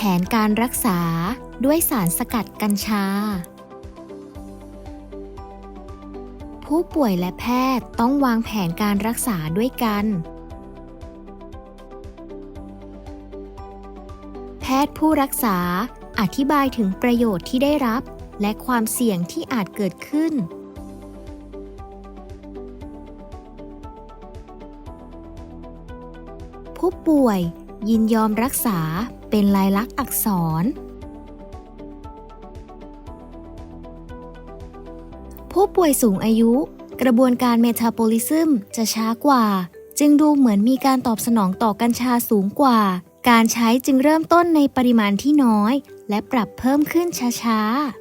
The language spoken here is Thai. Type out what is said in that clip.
ผนการรักษาด้วยสารสกัดกัญชา ผู้ป่วยและแพทย์ต้องวางแผนการรักษาด้วยกัน แพทย์ผู้รักษาอธิบายถึงประโยชน์ที่ได้รับ และความเสี่ยงที่อาจเกิดขึ้น ผู้ป่วย ยินยอมรักษาเป็นลายลักษณ์อักษร ผู้ป่วยสูงอายุ กระบวนการเมตาบอลิซึมจะช้ากว่า จึงดูเหมือนมีการตอบสนองต่อกัญชาสูงกว่า การใช้จึงเริ่มต้นในปริมาณที่น้อย และปรับเพิ่มขึ้นช้าๆ